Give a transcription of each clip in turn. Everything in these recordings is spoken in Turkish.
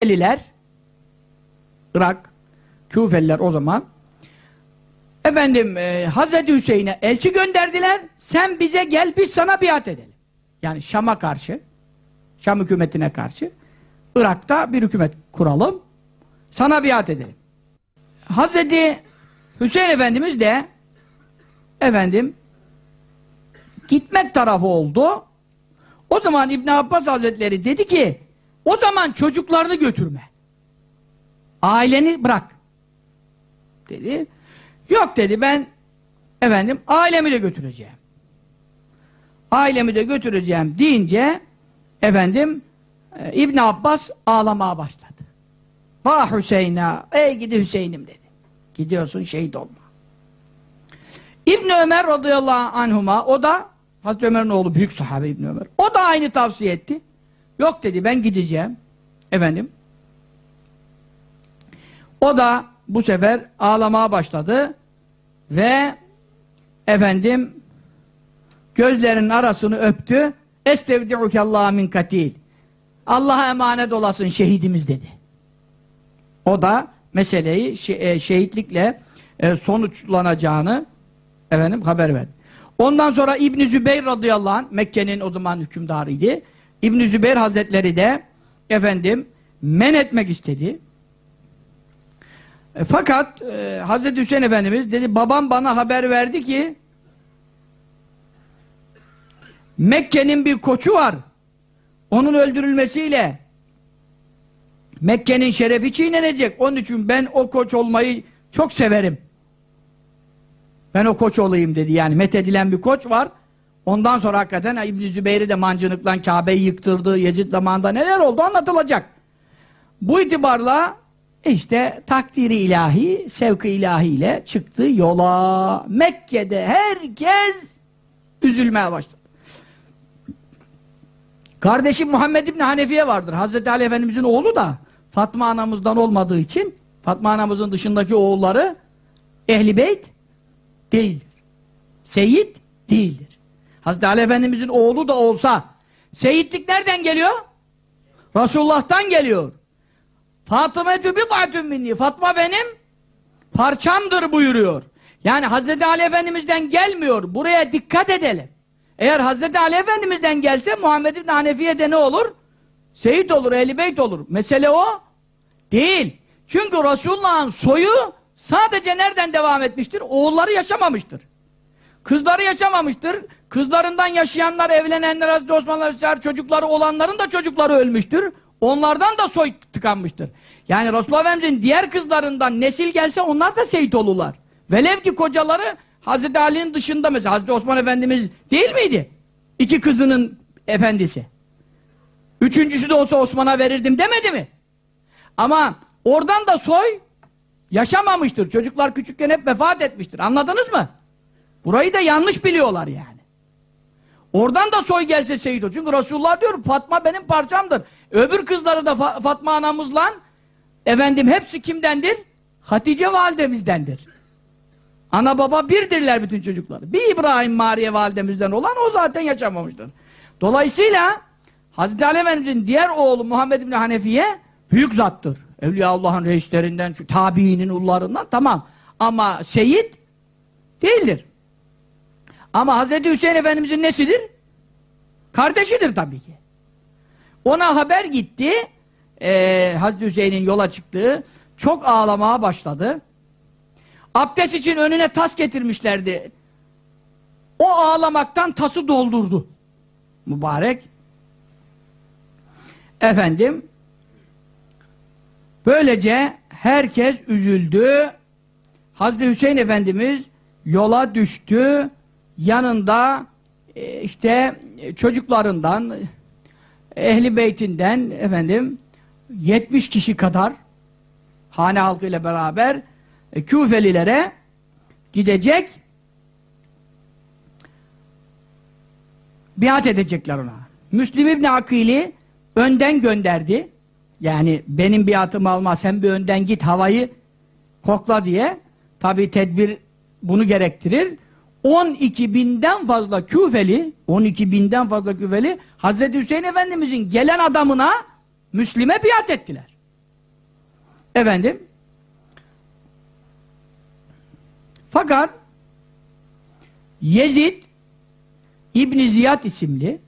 Küfeliler Irak Küfeliler o zaman. Efendim e, Hazreti Hüseyin'e elçi gönderdiler. Sen bize gel biz sana biat edelim. Yani Şam'a karşı Şam hükümetine karşı Irak'ta bir hükümet kuralım sana biat edelim. Hazreti Hüseyin Efendimiz de efendim gitmek tarafı oldu. O zaman İbn Abbas Hazretleri dedi ki o zaman çocuklarını götürme. Aileni bırak. Dedi. Yok dedi ben efendim ailemi de götüreceğim. Ailemi de götüreceğim deyince efendim e, İbn Abbas ağlamaya başladı. Vah Hüseyin'a, ey gidi Hüseyin'im dedi. Gidiyorsun şehit olma. İbn Ömer radıyallahu anhuma o da Hazreti Ömer'in oğlu büyük sahabe İbn Ömer. O da aynı tavsiye etti. Yok dedi ben gideceğim. Efendim. O da bu sefer ağlamaya başladı ve efendim gözlerinin arasını öptü. Estevdi'ukallah min katil. Allah'a emanet olasın şehidimiz dedi. O da meseleyi şe şehitlikle e, sonuçlanacağını efendim haber verdi. Ondan sonra İbn Zübeyr radıyallahu anh Mekke'nin o zaman hükümdarıydı. İbn Zübeyr Hazretleri de efendim men etmek istedi. E, fakat e, Hazreti Hüseyin Efendimiz dedi babam bana haber verdi ki Mekke'nin bir koçu var. Onun öldürülmesiyle Mekke'nin şerefi çiğnenecek. Onun için ben o koç olmayı çok severim. Ben o koç olayım dedi. Yani methedilen bir koç var. Ondan sonra hakikaten İbn Zübeyir'i de mancınıkla Kabe'yi yıktırdı. Yezid zamanında neler oldu anlatılacak. Bu itibarla işte takdiri ilahi, sevk-i ilahiyle çıktı yola. Mekke'de herkes üzülmeye başladı. Kardeşim Muhammed İbni Hanefiye vardır. Hazreti Ali Efendimizin oğlu da Fatma anamızdan olmadığı için Fatma anamızın dışındaki oğulları Ehli Beyt değildir. Seyit değildir. Hazreti Ali Efendimizin oğlu da olsa seyitlik nereden geliyor? Resulullah'tan geliyor. Fatımetü bid'atun. Fatma benim parçamdır buyuruyor. Yani Hazreti Ali Efendimiz'den gelmiyor. Buraya dikkat edelim. Eğer Hazreti Ali Efendimiz'den gelse Muhammed İbni Hanefiye'de ne olur? Seyit olur, Ehl-i Beyt olur. Mesele o. Değil. Çünkü Resulullah'ın soyu sadece nereden devam etmiştir? Oğulları yaşamamıştır. Kızları yaşamamıştır. Kızlarından yaşayanlar, evlenenler, Hazreti Osman Aleyhisselam çocukları olanların da çocukları ölmüştür. Onlardan da soy tıkanmıştır. Yani Resulullah Efendimiz'in diğer kızlarından nesil gelse onlar da seyit olurlar. Velev ki kocaları Hazreti Ali'nin dışında mesela Hazreti Osman Efendimiz değil miydi? İki kızının efendisi. Üçüncüsü de olsa Osman'a verirdim demedi mi? Ama oradan da soy yaşamamıştır. Çocuklar küçükken hep vefat etmiştir. Anladınız mı? Burayı da yanlış biliyorlar yani. Oradan da soy gelse şehit olur. Çünkü Resulullah diyor Fatma benim parçamdır. Öbür kızları da Fa Fatma anamızla efendim hepsi kimdendir? Hatice validemizdendir. Ana baba birdirler bütün çocukları. Bir İbrahim Mariye validemizden olan o zaten yaşamamıştır. Dolayısıyla Hazreti Ali diğer oğlu Muhammed İbni Hanefiye büyük zattır. Evliya Allah'ın reislerinden, tabiinin ullarından tamam. Ama seyit değildir. Ama Hazreti Hüseyin Efendimiz'in nesidir? Kardeşidir tabii ki. Ona haber gitti. Ee, Hazreti Hüseyin'in yola çıktığı çok ağlamaya başladı. Abdest için önüne tas getirmişlerdi. O ağlamaktan tası doldurdu. Mübarek. Efendim böylece herkes üzüldü. Hazreti Hüseyin Efendimiz yola düştü. Yanında e, işte çocuklarından ehli beytinden efendim 70 kişi kadar hane halkıyla beraber e, Küfelilere gidecek biat edecekler ona. Müslim İbni Akili önden gönderdi. Yani benim biatımı alma sen bir önden git havayı kokla diye. Tabi tedbir bunu gerektirir. 12 binden fazla küfeli 12 binden fazla küfeli Hazreti Hüseyin Efendimizin gelen adamına Müslim'e biat ettiler. Efendim fakat Yezid İbn Ziyad isimli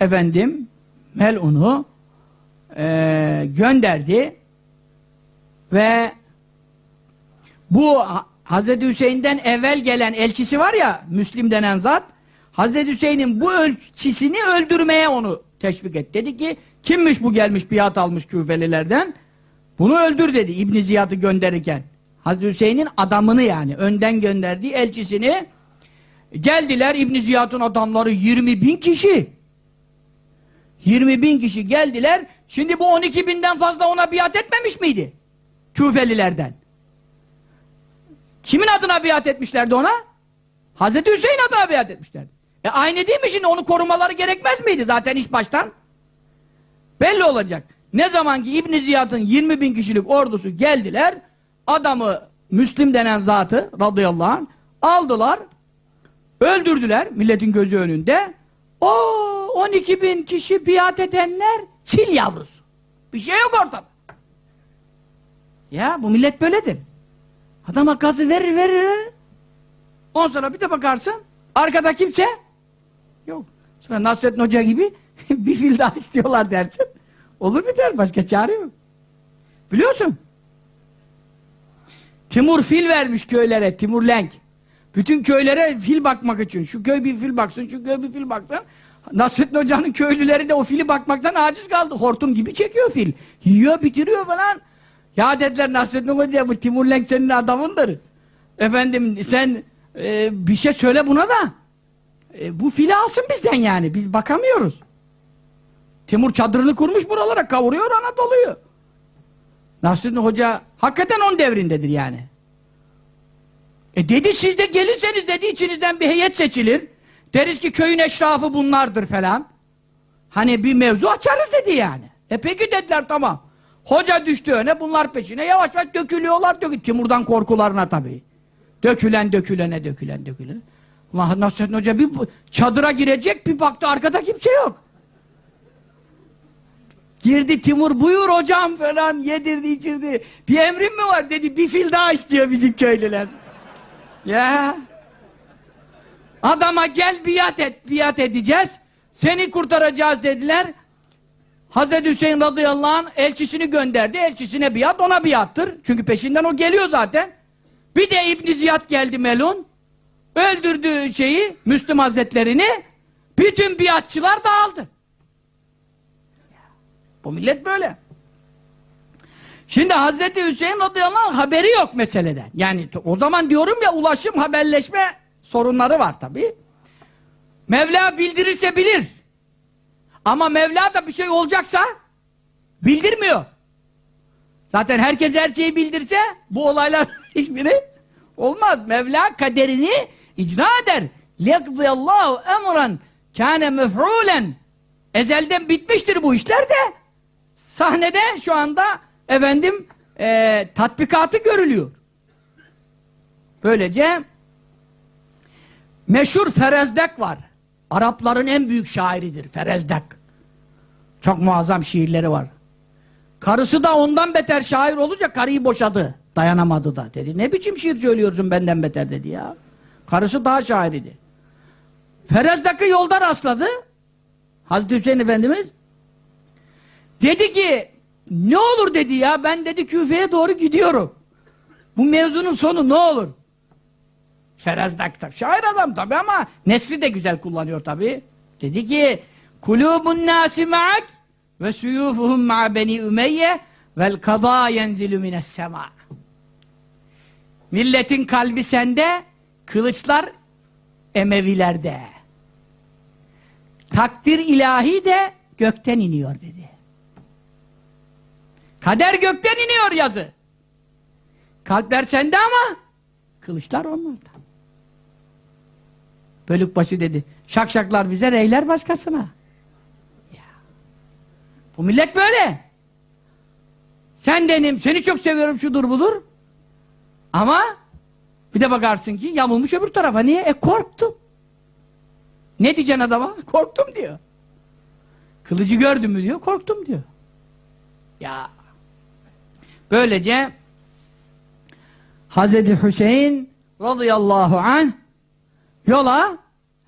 efendim Melun'u e, gönderdi ve bu Hazreti Hüseyin'den evvel gelen elçisi var ya Müslim denen zat Hazreti Hüseyin'in bu elçisini öldürmeye onu teşvik etti. Dedi ki kimmiş bu gelmiş biat almış küfelilerden bunu öldür dedi İbn Ziyad'ı gönderirken. Hazreti Hüseyin'in adamını yani önden gönderdiği elçisini geldiler İbn Ziyad'ın adamları 20 bin kişi 20 bin kişi geldiler şimdi bu 12 binden fazla ona biat etmemiş miydi? Küfelilerden. Kimin adına biat etmişlerdi ona? Hazreti Hüseyin adına biat etmişlerdi. E aynı değil mi şimdi onu korumaları gerekmez miydi zaten iş baştan? Belli olacak. Ne zaman ki İbn Ziyad'ın 20 bin kişilik ordusu geldiler, adamı Müslim denen zatı radıyallahu anh aldılar, öldürdüler milletin gözü önünde. O 12 bin kişi biat edenler çil yavrusu. Bir şey yok ortada. Ya bu millet böyledir. Adam gazı verir. verir. On sonra bir de bakarsın arkada kimse yok. Sonra Nasrettin Hoca gibi bir fil daha istiyorlar dersin. Olur biter başka çare yok. Biliyorsun. Timur fil vermiş köylere Timur Lenk. Bütün köylere fil bakmak için. Şu köy bir fil baksın, şu köy bir fil baksın. Nasrettin Hoca'nın köylüleri de o fili bakmaktan aciz kaldı. Hortum gibi çekiyor fil. Yiyor, bitiriyor falan. Ya dediler Nasrettin Hoca bu Timur Lenk senin adamındır. Efendim sen e, bir şey söyle buna da. E, bu fili alsın bizden yani. Biz bakamıyoruz. Timur çadırını kurmuş buralara kavuruyor Anadolu'yu. Nasrettin Hoca hakikaten on devrindedir yani. E dedi siz de gelirseniz dedi içinizden bir heyet seçilir. Deriz ki köyün eşrafı bunlardır falan. Hani bir mevzu açarız dedi yani. E peki dediler tamam. Hoca düştü öne bunlar peşine yavaş yavaş dökülüyorlar dökülüyor. Timur'dan korkularına tabii. Dökülen dökülene dökülen dökülen. Ulan Nasrettin Hoca bir çadıra girecek bir baktı arkada kimse yok. Girdi Timur buyur hocam falan yedirdi içirdi. Bir emrin mi var dedi bir fil daha istiyor bizim köylüler. Ya. Adama gel biat et, biat edeceğiz. Seni kurtaracağız dediler. Hazreti Hüseyin radıyallahu anh elçisini gönderdi. Elçisine biat ona biattır. Çünkü peşinden o geliyor zaten. Bir de İbn Ziyad geldi Melun. Öldürdüğü şeyi Müslüm Hazretlerini bütün biatçılar dağıldı. Bu millet böyle. Şimdi Hazreti Hüseyin radıyallahu anh haberi yok meseleden. Yani o zaman diyorum ya ulaşım, haberleşme sorunları var tabi. Mevla bildirirse bilir. Ama Mevla da bir şey olacaksa bildirmiyor. Zaten herkes her şeyi bildirse bu olaylar hiçbiri olmaz. Mevla kaderini icra eder. لِيَقْضِيَ emran kâne mef'ûlen Ezelden bitmiştir bu işler de sahnede şu anda efendim e, tatbikatı görülüyor. Böylece meşhur Ferezdek var. Arapların en büyük şairidir Ferezdek. Çok muazzam şiirleri var. Karısı da ondan beter şair olunca karıyı boşadı. Dayanamadı da dedi. Ne biçim şiir söylüyorsun benden beter dedi ya. Karısı daha şairiydi. Ferezdek'i yolda rastladı. Hazreti Hüseyin Efendimiz dedi ki ne olur dedi ya ben dedi Küfe'ye doğru gidiyorum. Bu mevzunun sonu ne olur? Ferezdek tabi. Şair adam tabi ama nesri de güzel kullanıyor tabi. Dedi ki kulubun nasi ma'ak ve suyufuhum ma beni ümeyye vel kada yenzilu mines sema. Milletin kalbi sende, kılıçlar Emevilerde. Takdir ilahi de gökten iniyor dedi. Kader gökten iniyor yazı. Kalpler sende ama kılıçlar onlarda. Bölükbaşı dedi. Şakşaklar bize, reyler başkasına. Bu millet böyle. Sen denim, seni çok seviyorum şudur budur. Ama bir de bakarsın ki yamulmuş öbür tarafa. Niye? E korktum. Ne diyeceksin adama? Korktum diyor. Kılıcı gördün mü diyor, korktum diyor. Ya. Böylece Hazreti Hüseyin radıyallahu anh yola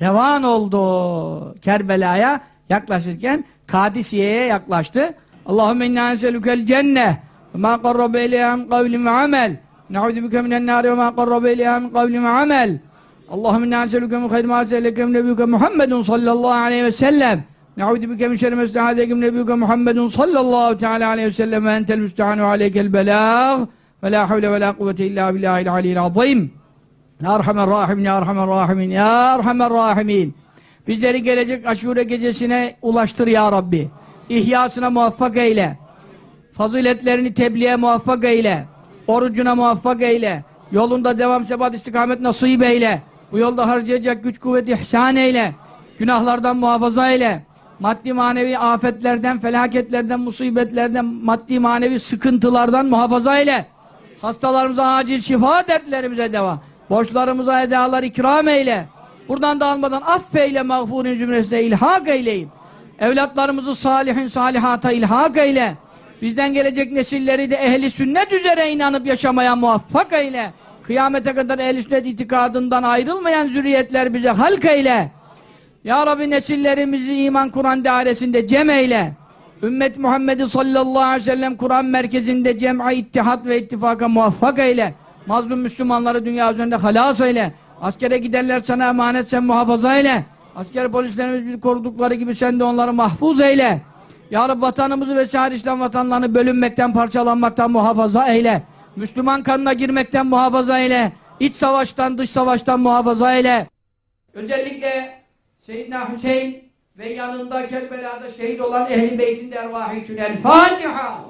revan oldu. Kerbela'ya yaklaşırken Kadisiye'ye yaklaştı. Allahümme inna enselükel cenne ve ma qarrabe ileyha min kavlin ve amel. Ne'udu bike minen nâri ve ma qarrabe ileyha min kavlin ve amel. Allahümme inna enselüke min hayr ma selleke min nebiyüke Muhammedun sallallahu aleyhi ve sellem. Ne'udu bike min şerri mestehadeke min nebiyüke Muhammedun sallallahu teala aleyhi ve sellem ve entel müstehanu aleykel belâh ve la havle ve la kuvvete illa billahil aliyyil azim. Ya Erhamer Rahimin, Ya Erhamer Rahimin, Ya Erhamer Rahimin. Bizleri gelecek aşure gecesine ulaştır Ya Rabbi. İhyasına muvaffak eyle. Faziletlerini tebliğe muvaffak eyle. Orucuna muvaffak eyle. Yolunda devam sebat istikamet nasip eyle. Bu yolda harcayacak güç kuvvet ihsan eyle. Günahlardan muhafaza eyle. Maddi manevi afetlerden, felaketlerden, musibetlerden, maddi manevi sıkıntılardan muhafaza eyle. Hastalarımıza acil şifa, dertlerimize deva. Borçlarımıza edalar ikram eyle. Buradan da almadan affeyle, mağfurin cümlesine ilhak eyleyim. Evlatlarımızı salihin salihata ilhak eyle. Bizden gelecek nesilleri de ehli sünnet üzere inanıp yaşamaya muvaffak eyle. Kıyamete kadar ehli sünnet itikadından ayrılmayan zürriyetler bize halk eyle. Ya Rabbi nesillerimizi iman Kur'an dairesinde cem eyle. Ümmet Muhammed'i sallallahu aleyhi ve sellem Kur'an merkezinde cem'a ittihat ve ittifaka muvaffak eyle. Mazlum Müslümanları dünya üzerinde halas eyle. Askere giderler sana emanet sen muhafaza eyle. Asker polislerimiz bizi korudukları gibi sen de onları mahfuz eyle. Ya Rabbi vatanımızı ve şahir İslam vatanlarını bölünmekten, parçalanmaktan muhafaza eyle. Müslüman kanına girmekten muhafaza eyle. İç savaştan, dış savaştan muhafaza eyle. Özellikle Seyyidina Hüseyin ve yanında Kerbela'da şehit olan Ehl-i Beyt'in de ervahı için El Fatiha.